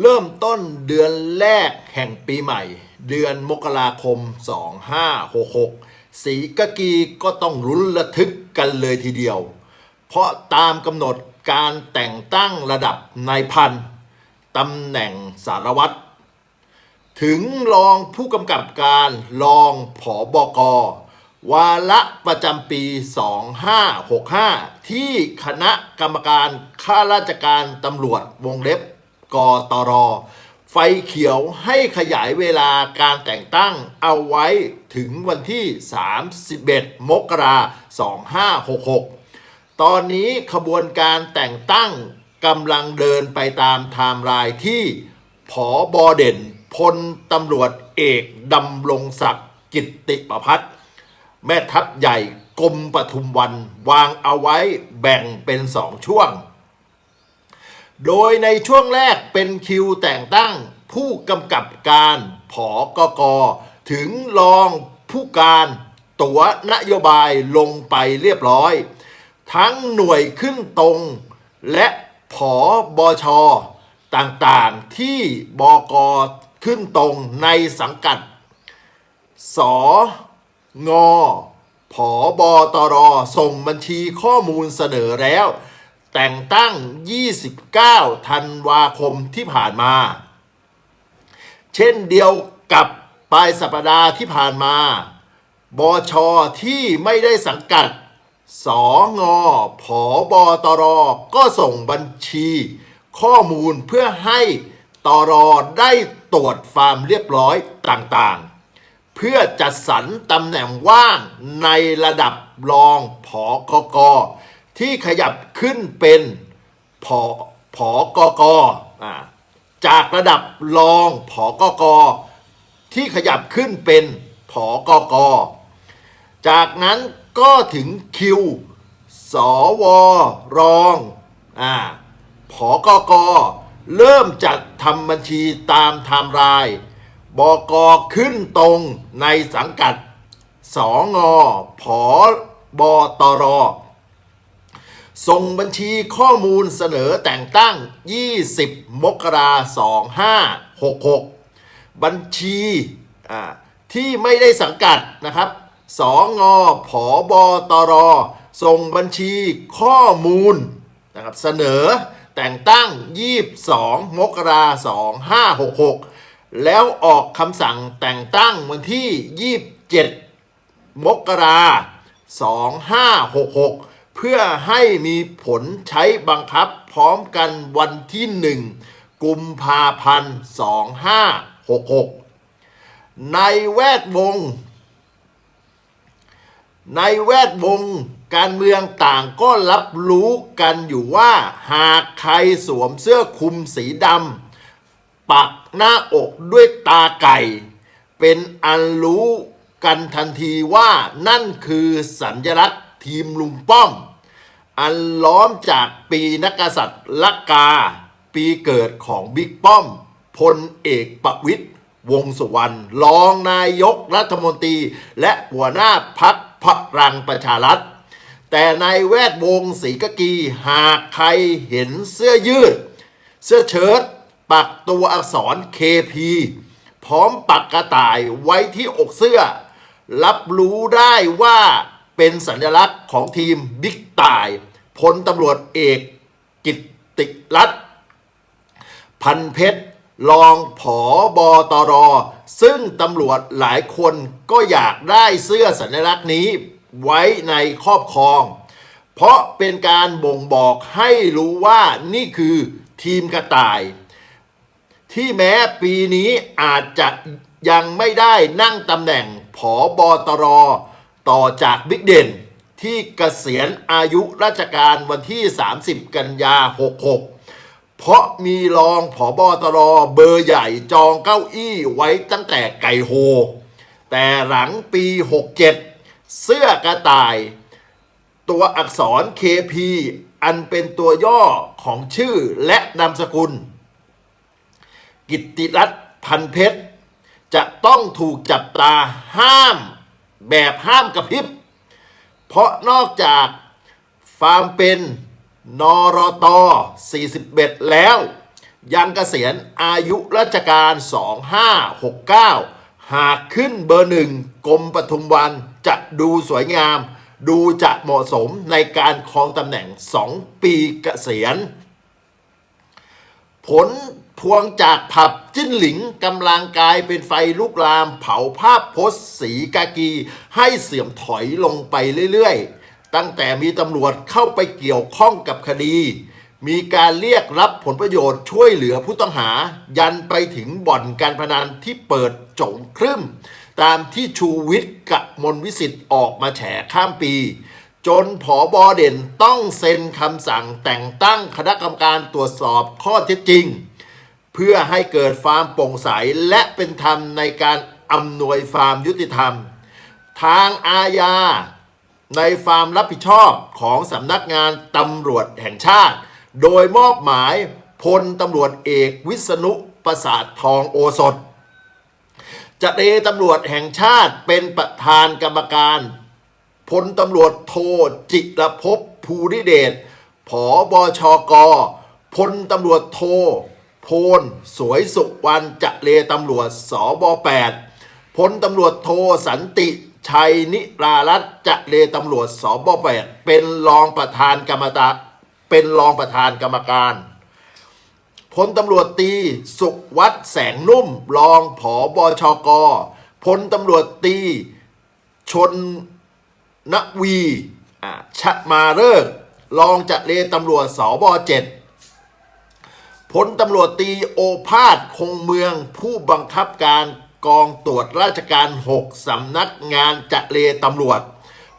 เริ่มต้นเดือนแรกแห่งปีใหม่ เดือนมกราคม 2566 สีกะกีก็ต้องรุนระทึกกันเลยทีเดียว เพราะตามกำหนดการแต่งตั้งระดับนายพันตำแหน่งสารวัตรถึงรองผู้กำกับการรองผอบกวาระประจำปี 2565 ที่คณะกรรมการข้าราชการตำรวจวงเล็บ กตร ไฟเขียวให้ขยายเวลาการแต่งตั้งเอาไว้ถึงวันที่ 31 มกราคม2566 ตอนนี้ขบวนการแต่งตั้งกำลังเดินไปตามไทม์ไลน์ที่ผอบอเด่นพลตำรวจเอกดำรงศักดิ์กิตติประพัฒน์แม่ทัพใหญ่กรมปทุมวันวางเอาไว้แบ่งเป็นสองช่วง โดยในช่วงแรกเป็นคิวแต่งตั้งผู้กำกับการผอกกถึงรองผู้การตัวนโยบายลงไปเรียบร้อย ทั้งหน่วยขึ้นตรง และผอบอชอต่างๆที่บกขึ้นตรงในสังกัด สงผอบอตรส่งบัญชีข้อมูลเสนอแล้ว แต่งตั้ง 29 ธันวาคมที่ผ่านมา เช่นเดียวกับปลายสัปดาห์ที่ผ่านมา บชที่ไม่ได้สังกัด สงผอบอตรก็ส่งบัญชี ข้อมูลเพื่อให้ตรได้ตรวจฟาร์มเรียบร้อยต่างๆ เพื่อจัดสรรตำแหน่งว่างในระดับรองผอกก ที่ขยับขึ้นเป็นผอผอกกอ่าจากระดับรองผอกกที่ขยับขึ้นเป็นผอกกจากนั้นก็ถึงคิวสวรองอ่าผอกกเริ่มจัดทำบัญชีตามไทม์ไลน์บกขึ้นตรงในสังกัดสงผบตร ส่งบัญชีข้อมูลเสนอแต่งตั้ง 20 มกราคม2566 บัญชีที่ไม่ได้สังกัดนะครับสองผบตร ส่งบัญชีข้อมูลนะครับเสนอแต่งตั้ง 22 มกราคม2566 แล้วออกคำสั่งแต่งตั้งวันที่ 27 มกราคม2566 เพื่อให้มีผลใช้บังคับพร้อมกันวันที่ 1 กุมภาพันธ์ 2566 ในแวดวง ในแวดวงการเมืองต่างก็รับรู้กันอยู่ว่า หากใครสวมเสื้อคลุมสีดำปักหน้าอกด้วยตาไก่ เป็นอันรู้กันทันทีว่านั่นคือสัญลักษณ์ ทีมลุงป้อม อันล้อมจากปีนักกษัตริย์ลักกา ปีเกิดของบิ๊กป้อม พลเอกประวิตยวงสุวรรณรองนายกรัฐมนตรี และหัวหน้าพักพลังประชารัฐ แต่ในแวดวงสีกากีหากใครเห็นเสื้อยืด เสื้อเชิ้ตปักตัวอักษร KP พร้อมปักกระต่ายไว้ที่อกเสื้อ รับรู้ได้ว่า เป็นสัญลักษณ์ของทีมบิ๊กต่ายพลตำรวจเอกกิตติรัตน์พันเพชรรองผอบอตรซึ่งตำรวจหลายคนก็อยากได้เสื้อสัญลักษณ์นี้ไว้ในครอบครอง เพราะเป็นการบ่งบอกให้รู้ว่านี่คือทีมกระต่าย ที่แม้ปีนี้อาจจะยังไม่ได้นั่งตำแหน่งผอบอตร ต่อจากบิ๊กเด่นที่เกษียณอายุราชการวันที่ 30 กันยา 66 เพราะมีรองผอบอตรเบอร์ใหญ่จองเก้าอี้ไว้ตั้งแต่ไก่โฮ แต่หลังปี 67 เสื้อกระต่าย ตัวอักษร KP อันเป็นตัวย่อของชื่อและนามสกุล กิตติรัตน์พันเพชร จะต้องถูกจับตาห้าม แบบห้ามกระพริบ เพราะนอกจากฟาร์มเป็นนรต 41 แล้ว ยันเกษียณอายุราชการ 2569 หากขึ้นเบอร์หนึ่งกรมปทุมวันจะดูสวยงาม ดูจะเหมาะสมในการครองตำแหน่ง 2 ปีเกษียณ ผล พวงจากผับจิ้นหลิงกำลังกลายเป็นไฟลุกลาม เผาภาพโพสสีกากี ให้เสื่อมถอยลงไปเรื่อยๆ ตั้งแต่มีตำรวจเข้าไปเกี่ยวข้องกับคดี มีการเรียกรับผลประโยชน์ช่วยเหลือผู้ต้องหา ยันไปถึงบ่อนการพนันที่เปิดโจงครึ่ม ตามที่ชูวิทย์กับมนวิสิทธิ์ออกมาแฉข้ามปี จนผอบอเด่นต้องเซ็นคำสั่งแต่งตั้งคณะกรรมการตรวจสอบข้อเท็จจริง เพื่อให้เกิดความโปร่งใสและเป็นธรรมในการอำนวยความยุติธรรม ทางอาญาในความรับผิดชอบของสำนักงานตำรวจแห่งชาติ โดยมอบหมายพลตำรวจเอกวิษณุประสาททองโอสถจะเรตำรวจแห่งชาติเป็นประธานกรรมการพลตำรวจโทจิรภพภูริเดชผอบชกพลตำรวจโท โพลสวยสุวรรณจะเลตำรวจสบ8พลตำรวจโทสันติชัยนิรารัตจะเลตำรวจสบ8เป็นรองประธานกรรมการเป็นรองประธานกรรมการพลตำรวจตีสุวัฒน์แสงนุ่ม รองผอบชกพลตำรวจตีชนนวีชะมาเริกรองจะเลตำรวจสบเจ็ด พลตำรวจตีโอภาสคงเมืองผู้บังคับการกองตรวจราชการ 6 สำนักงานจะเลตำรวจ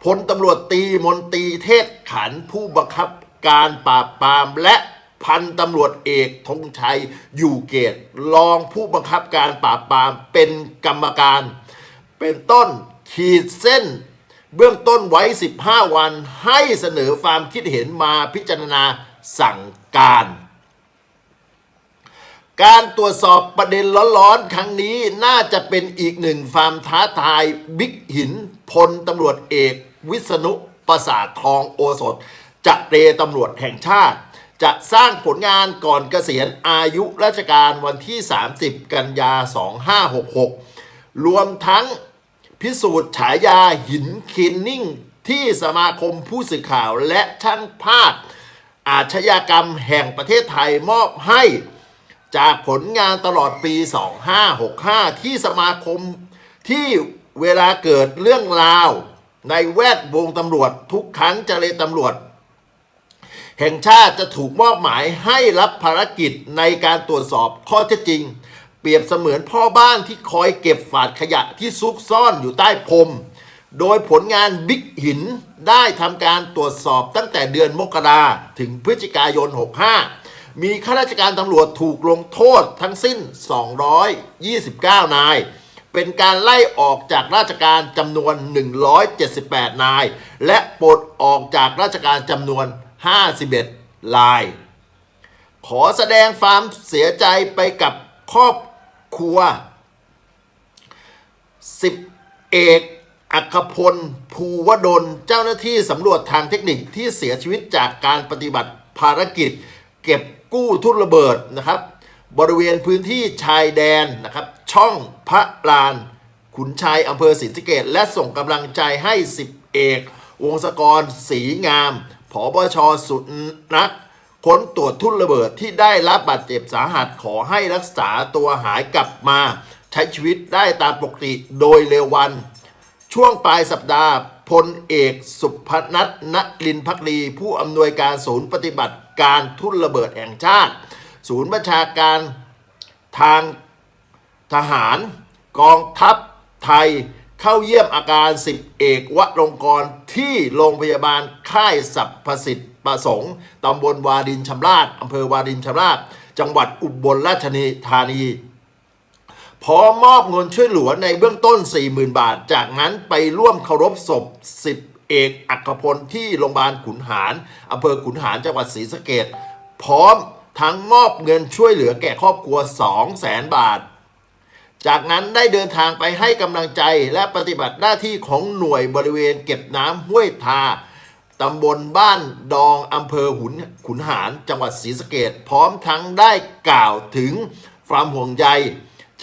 พลตำรวจตีมนตรีเทศขันผู้บังคับการปราบปรามและพันตำรวจเอกธงชัยอยู่เกตรองผู้บังคับการปราบปรามเป็นกรรมการ เป็นต้นขีดเส้น เบื้องต้นไว้ 15 วันให้เสนอความคิดเห็นมาพิจารณาสั่งการ การตรวจสอบประเด็นร้อนๆ ครั้งนี้น่าจะเป็นอีกหนึ่งความท้าทายบิ๊กหินพลตำรวจเอกวิษณุประสาททองโอสถจะเรตำรวจแห่งชาติ จะสร้างผลงานก่อนเกษียณอายุราชการวันที่ 30 กันยา 2566 รวมทั้งพิสูจน์ฉายาหินเคนนิ่ง ที่สมาคมผู้สื่อข่าวและช่างภาพอาชญากรรมแห่งประเทศไทยมอบให้ จากผลงานตลอดปี 2565 ที่สมาคมที่เวลาเกิดเรื่องราว ในแวดวงตำรวจทุกครั้งเจรตำรวจ แห่งชาติจะถูกมอบหมายให้รับภารกิจในการตรวจสอบข้อเท็จจริง เปรียบเสมือนพ่อบ้านที่คอยเก็บฝาดขยะที่ซุกซ่อนอยู่ใต้พรมโดยผลงานบิ๊กหินได้ทำการตรวจสอบตั้งแต่เดือนมกราถึงพฤศจิกายน 65 มีข้าราชการตำรวจถูกลงโทษทั้งสิ้น 229 นาย เป็นการไล่ออกจากราชการจำนวน 178 นาย และปลดออกจากราชการจำนวน 51 ลาย ขอแสดงความเสียใจไปกับครอบครัวสิบเอกอัคพล ภูวดล เจ้าหน้าที่สำรวจทางเทคนิคที่เสียชีวิตจากการปฏิบัติภารกิจ เก็บ กู้ทุ่นระเบิดนะครับ บริเวณพื้นที่ชายแดนนะครับ ช่องพระลาน ขุนชัยอำเภอศรีสะเกดและส่งกำลังใจให้สิบเอก วงศกรศรีงามผบชสุนักค้นตรวจทุ่นระเบิดที่ได้รับบาดเจ็บสาหัสขอให้รักษาตัวหายกลับมา ใช้ชีวิตได้ตามปกติโดยเร็ววัน ช่วงปลายสัปดาห์ พลเอกสุพนัทนลินพักดี ผู้อำนวยการศูนย์ปฏิบัติการทุ่นระเบิดแห่งชาติ ศูนย์บัญชาการทางทหารกองทัพไทยเข้าเยี่ยมอาการสิบเอกวลงกรที่โรงพยาบาลค่ายสัพพสิทธิ์ประสงค์ตำบลวารินชำราบอำเภอวารินชำราบจังหวัดอุบลราชธานี พร้อมมอบเงินช่วยเหลือในเบื้องต้น 40,000 บาท จากนั้นไปร่วมเคารพศพสิบเอกอัครพลที่โรงพยาบาลขุนหารอำเภอขุนหารจังหวัดศรีสะเกดพร้อมทั้งมอบเงินช่วยเหลือแก่ครอบครัว 200,000 บาท จากนั้นได้เดินทางไปให้กำลังใจและปฏิบัติหน้าที่ของหน่วยบริเวณเก็บน้ำห้วยทาตำบลบ้านดองอำเภอหุนขุนหารจังหวัดศรีสะเกดพร้อมทั้งได้กล่าวถึงความห่วงใย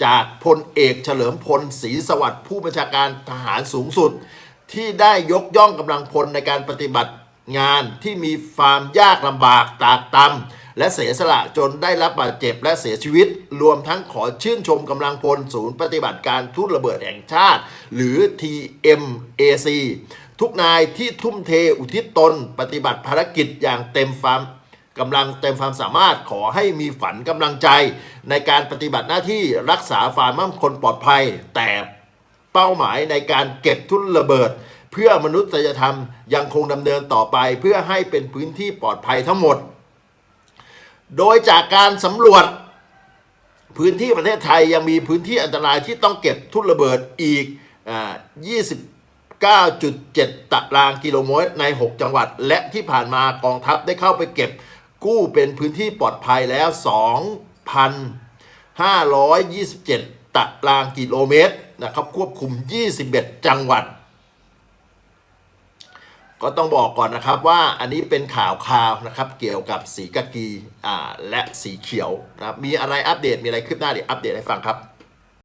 จากพลเอกเฉลิมพลศรีสวัสดิ์ผู้บัญชาการทหารสูงสุด ที่ได้ยกย่องกำลังพลในการปฏิบัติงานที่มีความยากลำบากตากตำและเสียสละจนได้รับบาดเจ็บและเสียชีวิต รวมทั้งขอชื่นชมกำลังพลศูนย์ปฏิบัติการทุ่นระเบิดแห่งชาติ หรือ TMAC ทุกนายที่ทุ่มเทอุทิศตน ปฏิบัติภารกิจอย่างเต็มความ กำลังเต็มความสามารถขอให้มีฝันกำลังใจ ในการปฏิบัติหน้าที่รักษาความมั่นคงปลอดภัย แต่เป้าหมายในการเก็บทุนระเบิด เพื่อมนุษยธรรมยังคงดำเนินต่อไป เพื่อให้เป็นพื้นที่ปลอดภัยทั้งหมด โดยจากการสำรวจ พื้นที่ประเทศไทยยังมีพื้นที่อันตรายที่ต้องเก็บทุนระเบิดอีกอ29.7 ตารางกิโลเมตรใน 6 จังหวัด และที่ผ่านมากองทัพได้เข้าไปเก็บ กู้เป็นพื้นที่ปลอดภัยแล้ว 2,527ตารางกิโลเมตรนะครับควบคุม 21 จังหวัด ก็ต้องบอกก่อนนะครับว่าอันนี้เป็นข่าวข่าวนะครับ เกี่ยวกับสีกากีอ่าและสีเขียวนะครับมีอะไรอัปเดตมีอะไรคืบหน้าเดี๋ยวอัปเดตให้ฟังครับ